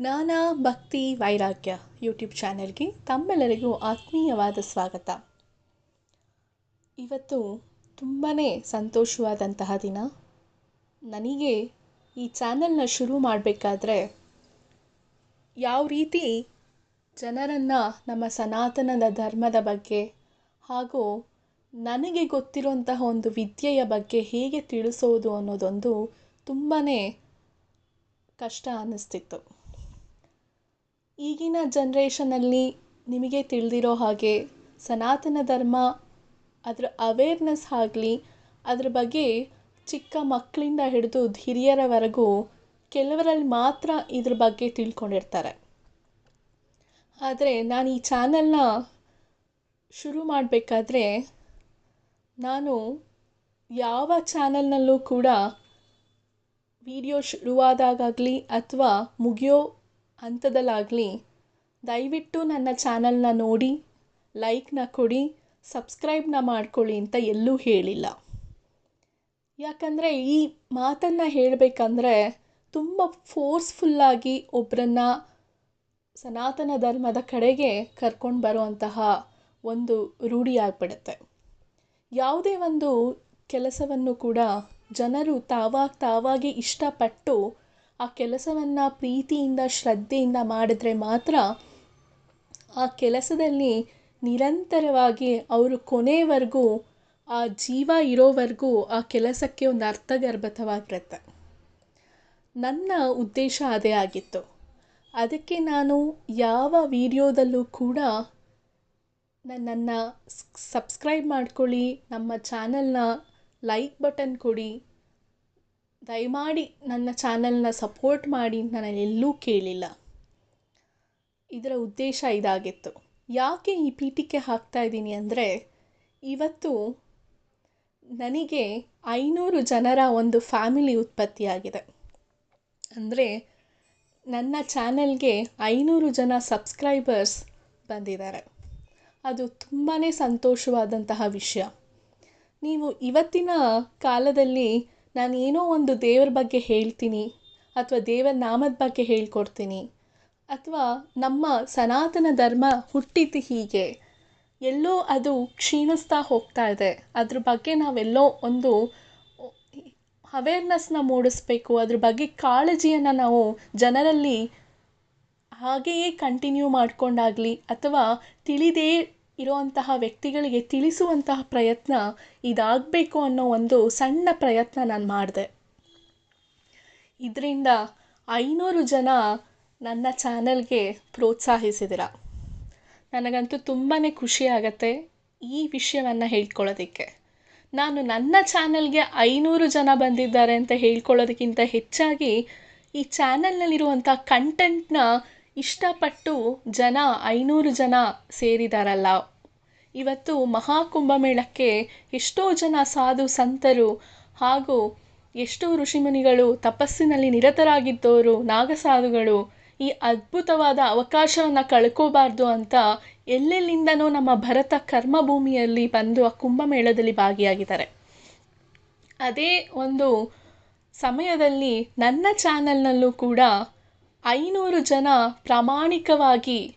ಜ್ಞಾನ ಭಕ್ತಿ ವೈರಾಗ್ಯ ಯೂಟ್ಯೂಬ್ ಚಾನೆಲ್ಗೆ ತಮ್ಮೆಲ್ಲರಿಗೂ ಆತ್ಮೀಯವಾದ ಸ್ವಾಗತ. ಇವತ್ತು ತುಂಬಾ ಸಂತೋಷವಾದಂತಹ ದಿನ. ನನಗೆ ಈ ಚಾನೆಲ್ನ ಶುರು ಮಾಡಬೇಕಾದ್ರೆ ಯಾವ ರೀತಿ ಜನರನ್ನು ನಮ್ಮ ಸನಾತನದ ಧರ್ಮದ ಬಗ್ಗೆ ಹಾಗೂ ನನಗೆ ಗೊತ್ತಿರುವಂತಹ ಒಂದು ವಿದ್ಯೆಯ ಬಗ್ಗೆ ಹೇಗೆ ತಿಳಿಸೋದು ಅನ್ನೋದೊಂದು ತುಂಬಾ ಕಷ್ಟ ಅನ್ನಿಸ್ತಿತ್ತು. ಈಗಿನ ಜನ್ರೇಷನಲ್ಲಿ ನಿಮಗೆ ತಿಳಿದಿರೋ ಹಾಗೆ ಸನಾತನ ಧರ್ಮ, ಅದರ ಅವೇರ್ನೆಸ್ ಆಗಲಿ, ಅದ್ರ ಬಗ್ಗೆ ಚಿಕ್ಕ ಮಕ್ಕಳಿಂದ ಹಿಡಿದು ಹಿರಿಯರವರೆಗೂ ಕೆಲವರಲ್ಲಿ ಮಾತ್ರ ಇದ್ರ ಬಗ್ಗೆ ತಿಳ್ಕೊಂಡಿರ್ತಾರೆ. ಆದರೆ ನಾನು ಈ ಚಾನಲ್ನ ಶುರು ಮಾಡಬೇಕಾದ್ರೆ ನಾನು ಯಾವ ಚಾನಲ್ನಲ್ಲೂ ಕೂಡ ವಿಡಿಯೋ ಶುರುವಾದಾಗಲಿ ಅಥವಾ ಮುಗಿಯೋ ಹಂತದಲ್ಲಾಗಲಿ, ದಯವಿಟ್ಟು ನನ್ನ ಚಾನಲ್ನ ನೋಡಿ, ಲೈಕ್ನ ಕೊಡಿ, ಸಬ್ಸ್ಕ್ರೈಬ್ನ ಮಾಡ್ಕೊಳ್ಳಿ ಅಂತ ಎಲ್ಲೂ ಹೇಳಿಲ್ಲ. ಯಾಕಂದರೆ ಈ ಮಾತನ್ನು ಹೇಳಬೇಕಂದ್ರೆ ತುಂಬ ಫೋರ್ಸ್ಫುಲ್ಲಾಗಿ ಒಬ್ಬರನ್ನು ಸನಾತನ ಧರ್ಮದ ಕಡೆಗೆ ಕರ್ಕೊಂಡು ಬರುವಂತಹ ಒಂದು ರೂಢಿಯಾಗ್ಬಿಡುತ್ತೆ ಯಾವುದೇ ಒಂದು ಕೆಲಸವನ್ನು ಕೂಡ ಜನರು ತಾವಾಗಿ ತಾವಾಗಿ ಇಷ್ಟಪಟ್ಟು ಆ ಕೆಲಸವನ್ನು ಪ್ರೀತಿಯಿಂದ, ಶ್ರದ್ಧೆಯಿಂದ ಮಾಡಿದ್ರೆ ಮಾತ್ರ ಆ ಕೆಲಸದಲ್ಲಿ ನಿರಂತರವಾಗಿ ಅವರು ಕೊನೆವರೆಗೂ, ಆ ಜೀವ ಇರೋವರೆಗೂ ಆ ಕೆಲಸಕ್ಕೆ ಒಂದು ಅರ್ಥಗರ್ಭಿತವಾಗಿರುತ್ತೆ. ನನ್ನ ಉದ್ದೇಶ ಅದೇ ಆಗಿತ್ತು. ಅದಕ್ಕೆ ನಾನು ಯಾವ ವಿಡಿಯೋದಲ್ಲೂ ಕೂಡ ನನ್ನನ್ನು ಸಬ್ಸ್ಕ್ರೈಬ್ ಮಾಡ್ಕೊಳ್ಳಿ, ನಮ್ಮ ಚಾನಲ್ನ ಲೈಕ್ ಬಟನ್ ಕೊಡಿ ದಯಮಾಡಿ ನನ್ನ ಚಾನಲ್ನ ಸಪೋರ್ಟ್ ಮಾಡಿ ಅಂತ ನಾನು ಎಲ್ಲೂ ಕೇಳಿಲ್ಲ. ಇದರ ಉದ್ದೇಶ ಇದಾಗಿತ್ತು. ಯಾಕೆ ಈ ಪೀಠಿಕೆ ಹಾಕ್ತಾ ಇದ್ದೀನಿ ಅಂದರೆ, ಇವತ್ತು ನನಗೆ ಐನೂರು ಜನರ ಒಂದು ಫ್ಯಾಮಿಲಿ ಉತ್ಪತ್ತಿಯಾಗಿದೆ. ಅಂದರೆ, ನನ್ನ ಚಾನೆಲ್ಗೆ ಐನೂರು ಜನ ಸಬ್ಸ್ಕ್ರೈಬರ್ಸ್ ಬಂದಿದ್ದಾರೆ. ಅದು ತುಂಬಾ ಸಂತೋಷವಾದಂತಹ ವಿಷಯ. ನೀವು ಇವತ್ತಿನ ಕಾಲದಲ್ಲಿ ನಾನು ಏನೋ ಒಂದು ದೇವರ ಬಗ್ಗೆ ಹೇಳ್ತೀನಿ ಅಥವಾ ದೇವರ ನಾಮದ ಬಗ್ಗೆ ಹೇಳ್ಕೊಡ್ತೀನಿ ಅಥವಾ ನಮ್ಮ ಸನಾತನ ಧರ್ಮ ಹುಟ್ಟಿದ್ದು ಹೀಗೆ. ಎಲ್ಲೋ ಅದು ಕ್ಷೀಣಿಸ್ತಾ ಹೋಗ್ತಾ ಇದೆ. ಅದ್ರ ಬಗ್ಗೆ ನಾವೆಲ್ಲೋ ಒಂದು ಅವೇರ್ನೆಸ್ನ ಮೂಡಿಸ್ಬೇಕು. ಅದ್ರ ಬಗ್ಗೆ ಕಾಳಜಿಯನ್ನು ನಾವು ಜನರಲ್ಲಿ ಹಾಗೆಯೇ ಕಂಟಿನ್ಯೂ ಮಾಡಿಕೊಂಡಾಗಲಿ ಅಥವಾ ತಿಳಿದೇ ಇರುವಂತಹ ವ್ಯಕ್ತಿಗಳಿಗೆ ತಿಳಿಸುವಂತಹ ಪ್ರಯತ್ನ ಇದಾಗಬೇಕು ಅನ್ನೋ ಒಂದು ಸಣ್ಣ ಪ್ರಯತ್ನ ನಾನು ಮಾಡಿದೆ. ಇದರಿಂದ ಐನೂರು ಜನ ನನ್ನ ಚಾನಲ್ಗೆ ಪ್ರೋತ್ಸಾಹಿಸಿದಿರ. ನನಗಂತೂ ತುಂಬಾ ಖುಷಿ ಆಗತ್ತೆ ಈ ವಿಷಯವನ್ನು ಹೇಳ್ಕೊಳ್ಳೋದಕ್ಕೆ. ನಾನು ನನ್ನ ಚಾನಲ್ಗೆ ಐನೂರು ಜನ ಬಂದಿದ್ದಾರೆ ಅಂತ ಹೇಳ್ಕೊಳ್ಳೋದಕ್ಕಿಂತ ಹೆಚ್ಚಾಗಿ ಈ ಚಾನಲ್ನಲ್ಲಿರುವಂಥ ಕಂಟೆಂಟ್ನ ಇಷ್ಟಪಟ್ಟು ಜನ ಐನೂರು ಜನ ಸೇರಿದಾರಲ್ಲ. ಇವತ್ತು ಮಹಾಕುಂಭಮೇಳಕ್ಕೆ ಎಷ್ಟೋ ಜನ ಸಾಧು ಸಂತರು ಹಾಗೂ ಎಷ್ಟೋ ಋಷಿಮುನಿಗಳು ತಪಸ್ಸಿನಲ್ಲಿ ನಿರತರಾಗಿದ್ದವರು ನಾಗಸಾಧುಗಳು ಈ ಅದ್ಭುತವಾದ ಅವಕಾಶವನ್ನು ಕಳ್ಕೋಬಾರ್ದು ಅಂತ ಎಲ್ಲೆಲ್ಲಿಂದನೋ ನಮ್ಮ ಭರತ ಕರ್ಮಭೂಮಿಯಲ್ಲಿ ಬಂದು ಆ ಕುಂಭಮೇಳದಲ್ಲಿ ಭಾಗಿಯಾಗಿದ್ದಾರೆ. ಅದೇ ಒಂದು ಸಮಯದಲ್ಲಿ ನನ್ನ ಚಾನಲ್ನಲ್ಲೂ ಕೂಡ ಐನೂರು ಜನ ಪ್ರಾಮಾಣಿಕವಾಗಿ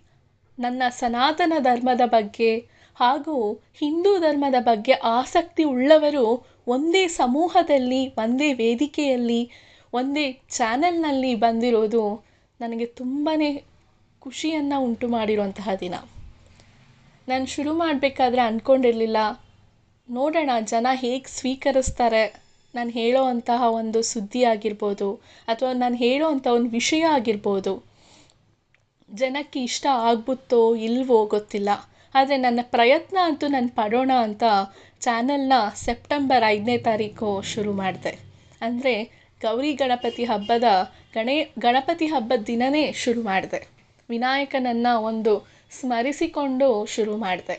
ನನ್ನ ಸನಾತನ ಧರ್ಮದ ಬಗ್ಗೆ ಹಾಗೂ ಹಿಂದೂ ಧರ್ಮದ ಬಗ್ಗೆ ಆಸಕ್ತಿ ಉಳ್ಳವರು ಒಂದೇ ಸಮೂಹದಲ್ಲಿ, ಒಂದೇ ವೇದಿಕೆಯಲ್ಲಿ, ಒಂದೇ ಚಾನಲ್ನಲ್ಲಿ ಬಂದಿರೋದು ನನಗೆ ತುಂಬಾ ಖುಷಿಯನ್ನು ಉಂಟು ಮಾಡಿರುವಂತಹ ದಿನ. ನಾನು ಶುರು ಮಾಡಬೇಕಾದ್ರೆ ಅಂದ್ಕೊಂಡಿರಲಿಲ್ಲ ನೋಡೋಣ ಜನ ಹೇಗೆ ಸ್ವೀಕರಿಸ್ತಾರೆ. ನಾನು ಹೇಳೋ ಅಂತಹ ಒಂದು ಸುದ್ದಿ ಆಗಿರ್ಬೋದು ಅಥವಾ ನಾನು ಹೇಳೋ ಅಂಥ ಒಂದು ವಿಷಯ ಆಗಿರ್ಬೋದು, ಜನಕ್ಕೆ ಇಷ್ಟ ಆಗ್ಬಿತ್ತೋ ಇಲ್ವೋ ಗೊತ್ತಿಲ್ಲ. ಆದರೆ ನನ್ನ ಪ್ರಯತ್ನ ಅಂತೂ ನಾನು ಪಡೋಣ ಅಂತ ಚಾನಲ್ನ ಸೆಪ್ಟೆಂಬರ್ ಐದನೇ ತಾರೀಕು ಶುರು ಮಾಡಿದೆ. ಅಂದರೆ ಗೌರಿ ಗಣಪತಿ ಹಬ್ಬದ ಗಣೇ, ಗಣಪತಿ ಹಬ್ಬದ ದಿನವೇ ಶುರು ಮಾಡಿದೆ. ವಿನಾಯಕನನ್ನು ಒಂದು ಸ್ಮರಿಸಿಕೊಂಡು ಶುರು ಮಾಡಿದೆ.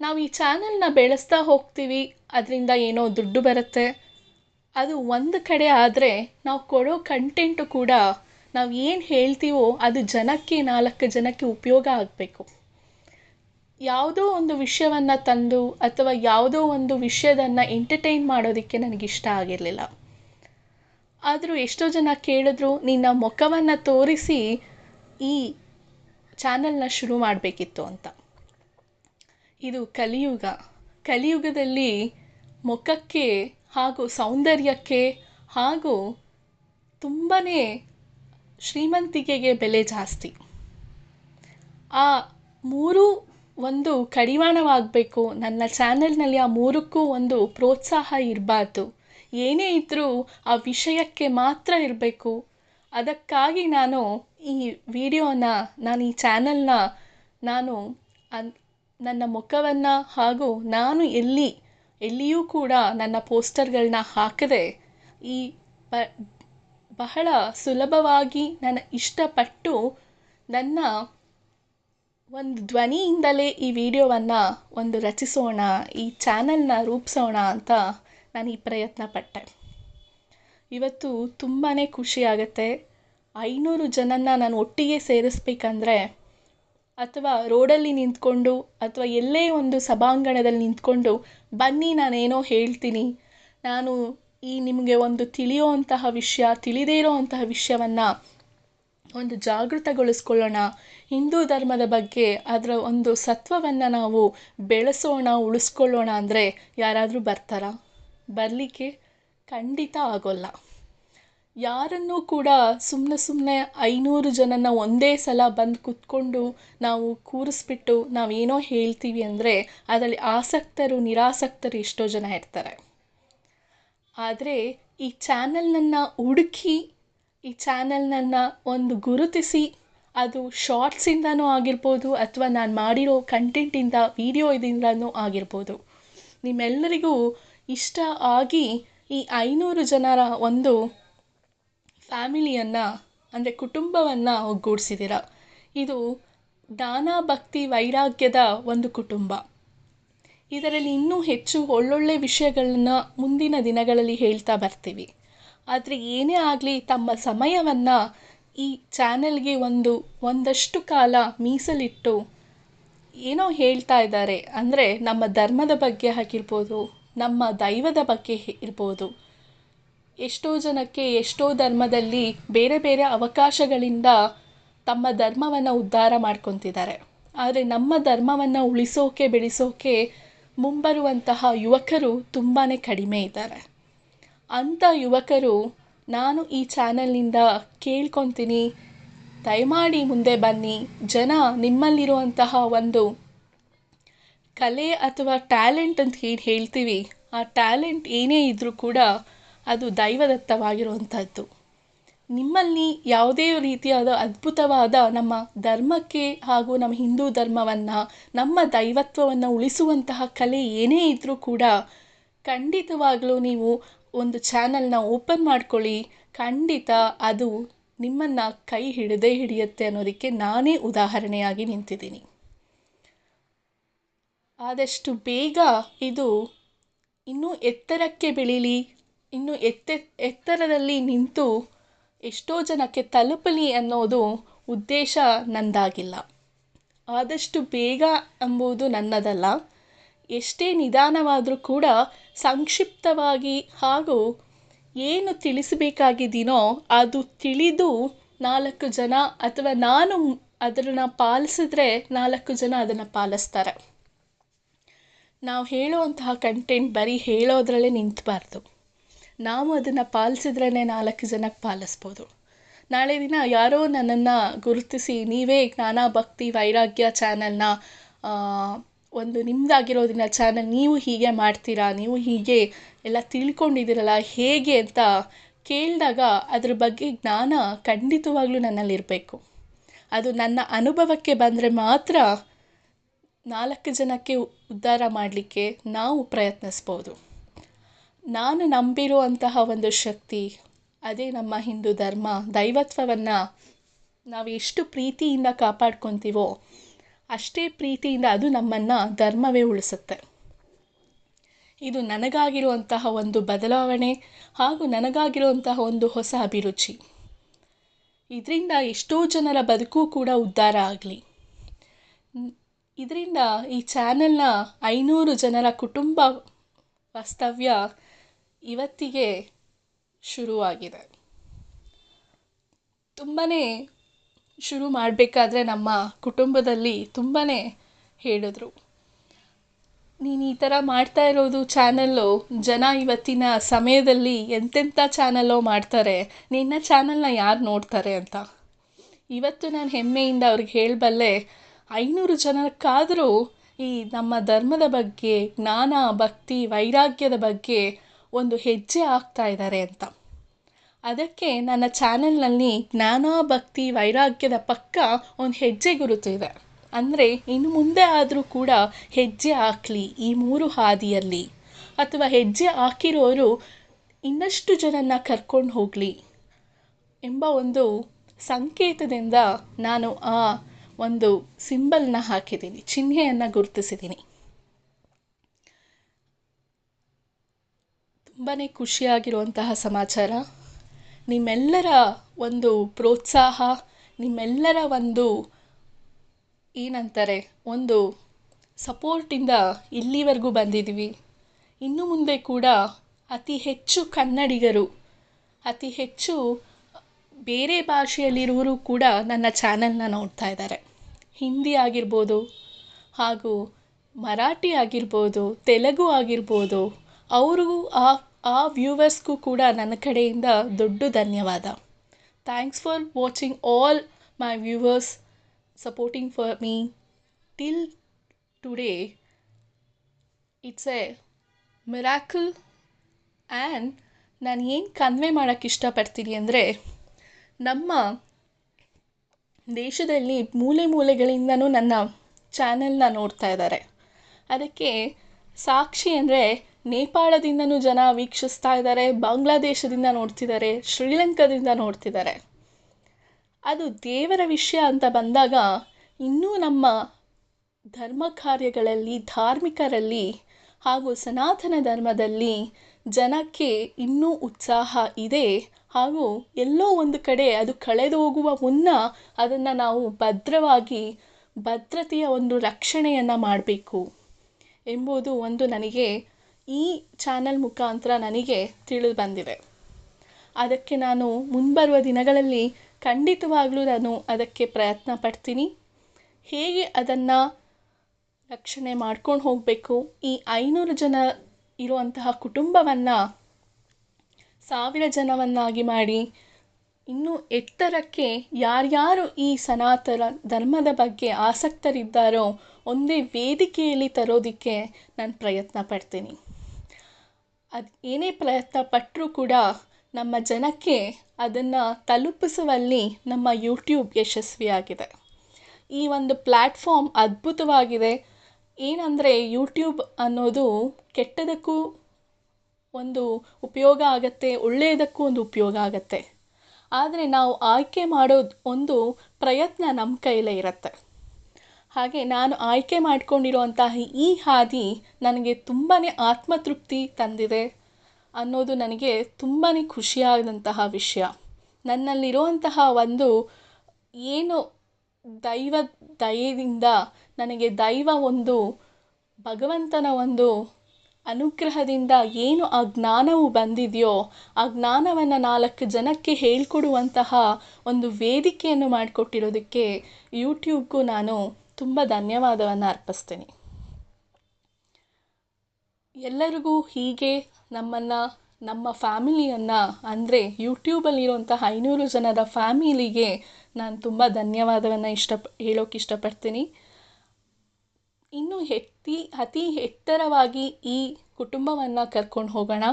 ನಾವು ಈ ಚಾನಲ್ನ ಬೆಳೆಸ್ತಾ ಹೋಗ್ತೀವಿ, ಅದರಿಂದ ಏನೋ ದುಡ್ಡು ಬರುತ್ತೆ. ಅದು ಒಂದು ಕಡೆ ಆದರೆ ನಾವು ಕೊಡೋ ಕಂಟೆಂಟು ಕೂಡ ನಾವು ಏನು ಹೇಳ್ತೀವೋ ಅದು ಜನಕ್ಕೆ, ನಾಲ್ಕು ಜನಕ್ಕೆ ಉಪಯೋಗ ಆಗಬೇಕು. ಯಾವುದೋ ಒಂದು ವಿಷಯವನ್ನು ತಂದು ಅಥವಾ ಯಾವುದೋ ಒಂದು ವಿಷಯದನ್ನು ಎಂಟರ್ಟೈನ್ ಮಾಡೋದಕ್ಕೆ ನನಗಿಷ್ಟ ಆಗಿರಲಿಲ್ಲ. ಆದರೂ ಎಷ್ಟೋ ಜನ ಕೇಳಿದ್ರು, ನಿನ್ನ ಮುಖವನ್ನು ತೋರಿಸಿ ಈ ಚಾನಲ್ನ ಶುರು ಮಾಡಬೇಕಿತ್ತು ಅಂತ. ಇದು ಕಲಿಯುಗ. ಕಲಿಯುಗದಲ್ಲಿ ಮುಖಕ್ಕೆ ಹಾಗೂ ಸೌಂದರ್ಯಕ್ಕೆ ಹಾಗೂ ತುಂಬಾ ಶ್ರೀಮಂತಿಕೆಗೆ ಬೆಲೆ ಜಾಸ್ತಿ. ಆ ಮೂರೂ ಒಂದು ಕಡಿವಾಣವಾಗಬೇಕು. ನನ್ನ ಚಾನೆಲ್ನಲ್ಲಿ ಆ ಮೂರಕ್ಕೂ ಒಂದು ಪ್ರೋತ್ಸಾಹ ಇರಬಾರ್ದು. ಏನೇ ಇದ್ದರೂ ಆ ವಿಷಯಕ್ಕೆ ಮಾತ್ರ ಇರಬೇಕು. ಅದಕ್ಕಾಗಿ ನಾನು ಈ ವಿಡಿಯೋನ, ನಾನು ಈ ಚಾನೆಲ್ನ ನಾನು ಅನ್ ನನ್ನ ಮುಖವನ್ನು ಹಾಗೂ ನಾನು ಎಲ್ಲಿ, ಎಲ್ಲಿಯೂ ಕೂಡ ನನ್ನ ಪೋಸ್ಟರ್ಗಳನ್ನ ಹಾಕದೆ, ಈ ಬಹಳ ಸುಲಭವಾಗಿ ನನ್ನ ಇಷ್ಟಪಟ್ಟು ನನ್ನ ಒಂದು ಧ್ವನಿಯಿಂದಲೇ ಈ ವಿಡಿಯೋವನ್ನು ಒಂದು ರಚಿಸೋಣ, ಈ ಚಾನಲ್ನ ರೂಪಿಸೋಣ ಅಂತ ನಾನು ಈ ಪ್ರಯತ್ನ ಪಟ್ಟೆ ಇವತ್ತು ತುಂಬಾ ಖುಷಿಯಾಗತ್ತೆ ಐನೂರು ಜನನ್ನ ನಾನು ಒಟ್ಟಿಗೆ ಸೇರಿಸ್ಬೇಕಂದ್ರೆ ಅಥವಾ ರೋಡಲ್ಲಿ ನಿಂತ್ಕೊಂಡು ಅಥವಾ ಎಲ್ಲೇ ಒಂದು ಸಭಾಂಗಣದಲ್ಲಿ ನಿಂತ್ಕೊಂಡು, ಬನ್ನಿ ನಾನೇನೋ ಹೇಳ್ತೀನಿ. ನಾನು ಈ ನಿಮಗೆ ಒಂದು ತಿಳಿಯುವಂತಹ ವಿಷಯ, ತಿಳಿದೇ ಇರೋವಂತಹ ವಿಷಯವನ್ನು ಒಂದು ಜಾಗೃತಗೊಳಿಸ್ಕೊಳ್ಳೋಣ. ಹಿಂದೂ ಧರ್ಮದ ಬಗ್ಗೆ ಅದರ ಒಂದು ಸತ್ವವನ್ನು ನಾವು ಬೆಳೆಸೋಣ, ಉಳಿಸ್ಕೊಳ್ಳೋಣ ಅಂದರೆ ಯಾರಾದರೂ ಬರ್ತಾರಾ? ಬರಲಿಕ್ಕೆ ಖಂಡಿತ ಆಗೋಲ್ಲ. ಯಾರನ್ನೂ ಕೂಡ ಸುಮ್ಮನೆ ಸುಮ್ಮನೆ ಐನೂರು ಜನನ ಒಂದೇ ಸಲ ಬಂದು ಕೂತ್ಕೊಂಡು ನಾವು ಕೂರಿಸ್ಬಿಟ್ಟು ನಾವೇನೋ ಹೇಳ್ತೀವಿ ಅಂದರೆ ಅದರಲ್ಲಿ ಆಸಕ್ತರು, ನಿರಾಸಕ್ತರು ಎಷ್ಟೋ ಜನ ಇರ್ತಾರೆ. ಆದರೆ ಈ ಚಾನಲ್ನನ್ನು ಹುಡುಕಿ, ಈ ಚಾನಲ್ನನ್ನು ಒಂದು ಗುರುತಿಸಿ, ಅದು ಶಾರ್ಟ್ಸಿಂದನೂ ಆಗಿರ್ಬೋದು ಅಥವಾ ನಾನು ಮಾಡಿರೋ ಕಂಟೆಂಟಿಂದ ವೀಡಿಯೋ ಇದರಿಂದನೂ ಆಗಿರ್ಬೋದು. ನಿಮ್ಮೆಲ್ಲರಿಗೂ ಇಷ್ಟ ಆಗಿ ಈ ಐನೂರು ಜನರ ಒಂದು ಫ್ಯಾಮಿಲಿಯನ್ನು, ಅಂದರೆ ಕುಟುಂಬವನ್ನು ಒಗ್ಗೂಡಿಸಿದ್ದೀರ? ಇದು ದಾನ ಭಕ್ತಿ ವೈರಾಗ್ಯದ ಒಂದು ಕುಟುಂಬ. ಇದರಲ್ಲಿ ಇನ್ನೂ ಹೆಚ್ಚು ಒಳ್ಳೊಳ್ಳೆ ವಿಷಯಗಳನ್ನು ಮುಂದಿನ ದಿನಗಳಲ್ಲಿ ಹೇಳ್ತಾ ಬರ್ತೀವಿ. ಆದರೆ ಏನೇ ಆಗಲಿ ತಮ್ಮ ಸಮಯವನ್ನು ಈ ಚಾನೆಲ್ಗೆ ಒಂದು ಒಂದಷ್ಟು ಕಾಲ ಮೀಸಲಿಟ್ಟು ಏನೋ ಹೇಳ್ತಾ ಇದ್ದಾರೆ. ಅಂದರೆ ನಮ್ಮ ಧರ್ಮದ ಬಗ್ಗೆ ಆಗಿರ್ಬೋದು, ನಮ್ಮ ದೈವದ ಬಗ್ಗೆ ಇರ್ಬೋದು. ಎಷ್ಟೋ ಜನಕ್ಕೆ ಎಷ್ಟೋ ಧರ್ಮದಲ್ಲಿ ಬೇರೆ ಬೇರೆ ಅವಕಾಶಗಳಿಂದ ತಮ್ಮ ಧರ್ಮವನ್ನು ಉದ್ಧಾರ ಮಾಡ್ಕೊತಿದ್ದಾರೆ. ಆದರೆ ನಮ್ಮ ಧರ್ಮವನ್ನು ಉಳಿಸೋಕೆ, ಬೆಳೆಸೋಕೆ ಮುಂಬರುವಂತಹ ಯುವಕರು ತುಂಬಾ ಕಡಿಮೆ ಇದ್ದಾರೆ. ಅಂಥ ಯುವಕರು ನಾನು ಈ ಚಾನಲ್ನಿಂದ ಕೇಳ್ಕೊತೀನಿ. ದಯಮಾಡಿ ಮುಂದೆ ಬನ್ನಿ. ಜನ ನಿಮ್ಮಲ್ಲಿರುವಂತಹ ಒಂದು ಕಲೆ ಅಥವಾ ಟ್ಯಾಲೆಂಟ್ ಅಂತ ಏನು ಹೇಳ್ತೀವಿ. ಆ ಟ್ಯಾಲೆಂಟ್ ಏನೇ ಇದ್ದರೂ ಕೂಡ ಅದು ದೈವದತ್ತವಾಗಿರುವಂಥದ್ದು ನಿಮ್ಮಲ್ಲಿ ಯಾವುದೇ ರೀತಿಯಾದ ಅದ್ಭುತವಾದ ನಮ್ಮ ಧರ್ಮಕ್ಕೆ ಹಾಗೂ ನಮ್ಮ ಹಿಂದೂ ಧರ್ಮವನ್ನು, ನಮ್ಮ ದೈವತ್ವವನ್ನು ಉಳಿಸುವಂತಹ ಕಲೆ ಏನೇ ಇದ್ದರೂ ಕೂಡ ಖಂಡಿತವಾಗಲೂ ನೀವು ಒಂದು ಚಾನಲ್ನ ಓಪನ್ ಮಾಡ್ಕೊಳ್ಳಿ. ಖಂಡಿತ ಅದು ನಿಮ್ಮನ್ನು ಕೈ ಹಿಡದೇ ಹಿಡಿಯುತ್ತೆ ಅನ್ನೋದಕ್ಕೆ ನಾನೇ ಉದಾಹರಣೆಯಾಗಿ ನಿಂತಿದ್ದೀನಿ. ಆದಷ್ಟು ಬೇಗ ಇದು ಇನ್ನೂ ಎತ್ತರಕ್ಕೆ ಬೆಳೀಲಿ. ಇನ್ನೂ ಎತ್ತೆ, ಎತ್ತರದಲ್ಲಿ ನಿಂತು ಎಷ್ಟೋ ಜನಕ್ಕೆ ತಲುಪಲಿ ಅನ್ನೋದು ಉದ್ದೇಶ ನಂದಾಗಿಲ್ಲ. ಆದಷ್ಟು ಬೇಗ ಎಂಬುದು ನನ್ನದಲ್ಲ. ಎಷ್ಟೇ ನಿಧಾನವಾದರೂ ಕೂಡ ಸಂಕ್ಷಿಪ್ತವಾಗಿ ಹಾಗೂ ಏನು ತಿಳಿಸಬೇಕಾಗಿದ್ದೀನೋ ಅದು ತಿಳಿದು ನಾಲ್ಕು ಜನ ಅಥವಾ ನಾನು ಅದನ್ನು ಪಾಲಿಸಿದ್ರೆ ನಾಲ್ಕು ಜನ ಅದನ್ನು ಪಾಲಿಸ್ತಾರೆ. ನಾವು ಹೇಳುವಂತಹ ಕಂಟೆಂಟ್ ಬರೀ ಹೇಳೋದರಲ್ಲೇ ನಿಂತಬಾರ್ದು. ನಾವು ಅದನ್ನು ಪಾಲಿಸಿದ್ರೇ ನಾಲ್ಕು ಜನಕ್ಕೆ ಪಾಲಿಸ್ಬೋದು. ನಾಳೆ ದಿನ ಯಾರೋ ನನ್ನನ್ನು ಗುರುತಿಸಿ, ನೀವೇ ಜ್ಞಾನ ಭಕ್ತಿ ವೈರಾಗ್ಯ ಚಾನಲ್ನ ಒಂದು ನಿಮ್ಮದಾಗಿರೋದನ್ನ ಚಾನಲ್ ನೀವು ಹೀಗೆ ಮಾಡ್ತೀರಾ, ನೀವು ಹೀಗೆ ಎಲ್ಲ ತಿಳ್ಕೊಂಡಿದ್ದೀರಲ್ಲ, ಹೇಗೆ ಅಂತ ಕೇಳಿದಾಗ ಅದ್ರ ಬಗ್ಗೆ ಜ್ಞಾನ ಖಂಡಿತವಾಗ್ಲೂ ನನ್ನಲ್ಲಿರಬೇಕು. ಅದು ನನ್ನ ಅನುಭವಕ್ಕೆ ಬಂದರೆ ಮಾತ್ರ ನಾಲ್ಕು ಜನಕ್ಕೆ ಉದ್ಧಾರ ಮಾಡಲಿಕ್ಕೆ ನಾವು ಪ್ರಯತ್ನಿಸ್ಬೋದು. ನಾನು ನಂಬಿರುವಂತಹ ಒಂದು ಶಕ್ತಿ, ಅದೇ ನಮ್ಮ ಹಿಂದೂ ಧರ್ಮ. ದೈವತ್ವವನ್ನು ನಾವು ಎಷ್ಟು ಪ್ರೀತಿಯಿಂದ ಕಾಪಾಡ್ಕೊತೀವೋ ಅಷ್ಟೇ ಪ್ರೀತಿಯಿಂದ ಅದು ನಮ್ಮನ್ನು ಧರ್ಮವೇ ಉಳಿಸುತ್ತೆ. ಇದು ನನಗಾಗಿರುವಂತಹ ಒಂದು ಬದಲಾವಣೆ ಹಾಗೂ ನನಗಾಗಿರುವಂತಹ ಒಂದು ಹೊಸ ಅಭಿರುಚಿ. ಇದರಿಂದ ಎಷ್ಟೋ ಜನರ ಬದುಕು ಕೂಡ ಉದ್ಧಾರ ಆಗಲಿ. ಇದರಿಂದ ಈ ಚಾನೆಲ್ನ ಐನೂರು ಜನರ ಕುಟುಂಬ ವಾಸ್ತವ್ಯ ಇವತ್ತಿಗೆ ಶುರುವಾಗಿದೆ. ತುಂಬಾ ಶುರು ಮಾಡಬೇಕಾದ್ರೆ ನಮ್ಮ ಕುಟುಂಬದಲ್ಲಿ ತುಂಬಾ ಹೇಳಿದ್ರು. ನೀನು ಈ ಥರ ಮಾಡ್ತಾ ಇರೋದು ಚಾನಲ್ಲು, ಜನ ಇವತ್ತಿನ ಸಮಯದಲ್ಲಿ ಎಂತೆಂಥ ಚಾನಲ್ಲೋ ಮಾಡ್ತಾರೆ, ನಿನ್ನ ಚಾನಲ್ನ ಯಾರು ನೋಡ್ತಾರೆ ಅಂತ. ಇವತ್ತು ನಾನು ಹೆಮ್ಮೆಯಿಂದ ಅವ್ರಿಗೆ ಹೇಳಬಲ್ಲೆ, ಐನೂರು ಜನಕ್ಕಾದರೂ ಈ ನಮ್ಮ ಧರ್ಮದ ಬಗ್ಗೆ, ಜ್ಞಾನ, ಭಕ್ತಿ, ವೈರಾಗ್ಯದ ಬಗ್ಗೆ ಒಂದು ಹೆಜ್ಜೆ ಹಾಕ್ತಾ ಇದ್ದಾರೆ ಅಂತ. ಅದಕ್ಕೆ ನನ್ನ ಚಾನಲ್ನಲ್ಲಿ ಜ್ಞಾನ ಭಕ್ತಿ ವೈರಾಗ್ಯದ ಪಕ್ಕ ಒಂದು ಹೆಜ್ಜೆ ಗುರುತು ಇದೆ. ಅಂದರೆ ಇನ್ನು ಮುಂದೆ ಆದರೂ ಕೂಡ ಹೆಜ್ಜೆ ಹಾಕಲಿ ಈ ಮೂರು ಹಾದಿಯಲ್ಲಿ. ಅಥವಾ ಹೆಜ್ಜೆ ಹಾಕಿರೋರು ಇನ್ನಷ್ಟು ಜನನ್ನ ಕರ್ಕೊಂಡು ಹೋಗಲಿ ಎಂಬ ಒಂದು ಸಂಕೇತದಿಂದ ನಾನು ಆ ಒಂದು ಸಿಂಬಲ್ನ ಹಾಕಿದ್ದೀನಿ, ಚಿಹ್ನೆಯನ್ನು ಗುರುತಿಸಿದ್ದೀನಿ. ತುಂಬಾ ಖುಷಿಯಾಗಿರುವಂತಹ ಸಮಾಚಾರ. ನಿಮ್ಮೆಲ್ಲರ ಒಂದು ಪ್ರೋತ್ಸಾಹ, ನಿಮ್ಮೆಲ್ಲರ ಒಂದು ಏನಂತಾರೆ, ಒಂದು ಸಪೋರ್ಟಿಂದ ಇಲ್ಲಿವರೆಗೂ ಬಂದಿದ್ದೀವಿ. ಇನ್ನು ಮುಂದೆ ಕೂಡ ಅತಿ ಹೆಚ್ಚು ಕನ್ನಡಿಗರು, ಅತಿ ಹೆಚ್ಚು ಬೇರೆ ಭಾಷೆಯಲ್ಲಿರುವವರು ಕೂಡ ನನ್ನ ಚಾನೆಲ್ನ ನೋಡ್ತಾ ಇದ್ದಾರೆ. ಹಿಂದಿ ಆಗಿರ್ಬೋದು ಹಾಗೂ ಮರಾಠಿ ಆಗಿರ್ಬೋದು, ತೆಲುಗು ಆಗಿರ್ಬೋದು, ಅವ್ರಿಗೂ ಆ ಆ ವ್ಯೂವರ್ಸ್ಗೂ ಕೂಡ ನನ್ನ ಕಡೆಯಿಂದ ದೊಡ್ಡ ಧನ್ಯವಾದ. Thanks for watching all my viewers supporting for me till today it's a miracle and ನಾನು ಏನು ಕನ್ವೆ ಮಾಡೋಕ್ಕೆ ಇಷ್ಟಪಡ್ತೀನಿ ಅಂದರೆ ನಮ್ಮ ದೇಶದಲ್ಲಿ ಮೂಲೆ ಮೂಲೆಗಳಿಂದನೂ ನನ್ನ ಚಾನೆಲ್ನ ನೋಡ್ತಾ ಇದ್ದಾರೆ. ಅದಕ್ಕೆ ಸಾಕ್ಷಿ ಅಂದರೆ ನೇಪಾಳದಿಂದನೂ ಜನ ವೀಕ್ಷಿಸ್ತಾ ಇದ್ದಾರೆ, ಬಾಂಗ್ಲಾದೇಶದಿಂದ ನೋಡ್ತಿದ್ದಾರೆ, ಶ್ರೀಲಂಕಾದಿಂದ ನೋಡ್ತಿದ್ದಾರೆ. ಅದು ದೇವರ ವಿಷಯ ಅಂತ ಬಂದಾಗ ಇನ್ನೂ ನಮ್ಮ ಧರ್ಮ ಕಾರ್ಯಗಳಲ್ಲಿ, ಧಾರ್ಮಿಕರಲ್ಲಿ ಹಾಗೂ ಸನಾತನ ಧರ್ಮದಲ್ಲಿ ಜನಕ್ಕೆ ಇನ್ನೂ ಉತ್ಸಾಹ ಇದೆ. ಹಾಗೂ ಎಲ್ಲೋ ಒಂದು ಕಡೆ ಅದು ಕಳೆದು ಹೋಗುವ ಮುನ್ನ ಅದನ್ನು ನಾವು ಭದ್ರವಾಗಿ, ಭದ್ರತೆಯ ಒಂದು ರಕ್ಷಣೆಯನ್ನು ಮಾಡಬೇಕು ಎಂಬುದು ಒಂದು ನನಗೆ ಈ ಚಾನಲ್ ಮುಖಾಂತರ ನನಗೆ ತಿಳಿದು ಬಂದಿದೆ. ಅದಕ್ಕೆ ನಾನು ಮುಂಬರುವ ದಿನಗಳಲ್ಲಿ ಖಂಡಿತವಾಗಲೂ ನಾನು ಅದಕ್ಕೆ ಪ್ರಯತ್ನ ಪಡ್ತೀನಿ. ಹೇಗೆ ಅದನ್ನು ರಕ್ಷಣೆ ಮಾಡ್ಕೊಂಡು ಹೋಗಬೇಕು? ಈ ಐನೂರು ಜನ ಇರುವಂತಹ ಕುಟುಂಬವನ್ನು ಸಾವಿರ ಜನವನ್ನಾಗಿ ಮಾಡಿ ಇನ್ನೂ ಎತ್ತರಕ್ಕೆ ಯಾರ್ಯಾರು ಈ ಸನಾತನ ಧರ್ಮದ ಬಗ್ಗೆ ಆಸಕ್ತರಿದ್ದಾರೋ, ಒಂದೇ ವೇದಿಕೆಯಲ್ಲಿ ತರೋದಕ್ಕೆ ನಾನು ಪ್ರಯತ್ನ ಪಡ್ತೀನಿ. ಅದು ಏನೇ ಪ್ರಯತ್ನ ಪಟ್ಟರೂ ಕೂಡ ನಮ್ಮ ಜನಕ್ಕೆ ಅದನ್ನು ತಲುಪಿಸುವಲ್ಲಿ ನಮ್ಮ ಯೂಟ್ಯೂಬ್ ಯಶಸ್ವಿಯಾಗಿದೆ. ಈ ಒಂದು ಪ್ಲ್ಯಾಟ್ಫಾರ್ಮ್ ಅದ್ಭುತವಾಗಿದೆ. ಏನಂದರೆ ಯೂಟ್ಯೂಬ್ ಅನ್ನೋದು ಕೆಟ್ಟದಕ್ಕೂ ಒಂದು ಉಪಯೋಗ ಆಗತ್ತೆ, ಒಳ್ಳೆಯದಕ್ಕೂ ಒಂದು ಉಪಯೋಗ ಆಗತ್ತೆ. ಆದರೆ ನಾವು ಆಯ್ಕೆ ಮಾಡೋದು ಒಂದು ಪ್ರಯತ್ನ ನಮ್ಮ ಕೈಲೇ ಇರುತ್ತೆ. ಹಾಗೆ ನಾನು ಆಯ್ಕೆ ಮಾಡಿಕೊಂಡಿರುವಂತಹ ಈ ಹಾದಿ ನನಗೆ ತುಂಬಾ ಆತ್ಮತೃಪ್ತಿ ತಂದಿದೆ ಅನ್ನೋದು ನನಗೆ ತುಂಬಾ ಖುಷಿಯಾದಂತಹ ವಿಷಯ. ನನ್ನಲ್ಲಿರುವಂತಹ ಒಂದು ಏನು ದೈವ ದಯೆಯಿಂದ ನನಗೆ ದೈವ ಒಂದು, ಭಗವಂತನ ಒಂದು ಅನುಗ್ರಹದಿಂದ ಏನು ಆ ಜ್ಞಾನವು ಬಂದಿದೆಯೋ, ಆ ಜ್ಞಾನವನ್ನು ನಾಲ್ಕು ಜನಕ್ಕೆ ಹೇಳಿಕೊಡುವಂತಹ ಒಂದು ವೇದಿಕೆಯನ್ನು ಮಾಡಿಕೊಟ್ಟಿರೋದಕ್ಕೆ ಯೂಟ್ಯೂಬ್ಗೂ ನಾನು ತುಂಬ ಧನ್ಯವಾದವನ್ನು ಅರ್ಪಿಸ್ತೀನಿ. ಎಲ್ಲರಿಗೂ ಹೀಗೆ ನಮ್ಮನ್ನು, ನಮ್ಮ ಫ್ಯಾಮಿಲಿಯನ್ನು, ಅಂದರೆ ಯೂಟ್ಯೂಬಲ್ಲಿರುವಂತಹ ಐನೂರು ಜನರ ಫ್ಯಾಮಿಲಿಗೆ ನಾನು ತುಂಬ ಧನ್ಯವಾದವನ್ನು ಇಷ್ಟ, ಹೇಳೋಕೆ ಇಷ್ಟಪಡ್ತೀನಿ. ಇನ್ನೂ ಹೆತ್ತಿ, ಅತಿ ಎತ್ತರವಾಗಿ ಈ ಕುಟುಂಬವನ್ನು ಕರ್ಕೊಂಡು ಹೋಗೋಣ.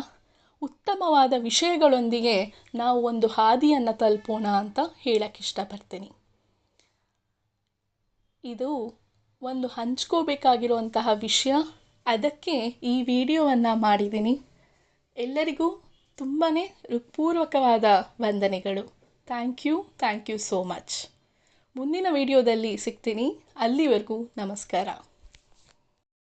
ಉತ್ತಮವಾದ ವಿಷಯಗಳೊಂದಿಗೆ ನಾವು ಒಂದು ಹಾದಿಯನ್ನು ತಲುಪೋಣ ಅಂತ ಹೇಳಕ್ಕೆ ಇಷ್ಟಪಡ್ತೀನಿ. ಇದು ಒಂದು ಹಂಚ್ಕೋಬೇಕಾಗಿರುವಂತಹ ವಿಷಯ. ಅದಕ್ಕೆ ಈ ವಿಡಿಯೋವನ್ನು ಮಾಡಿದ್ದೀನಿ. ಎಲ್ಲರಿಗೂ ತುಂಬಾ ಹೃತ್ಪೂರ್ವಕವಾದ ವಂದನೆಗಳು. Thank you thank you so much. ಮುಂದಿನ ವಿಡಿಯೋದಲ್ಲಿ ಸಿಗ್ತೀನಿ. ಅಲ್ಲಿವರೆಗೂ ನಮಸ್ಕಾರ.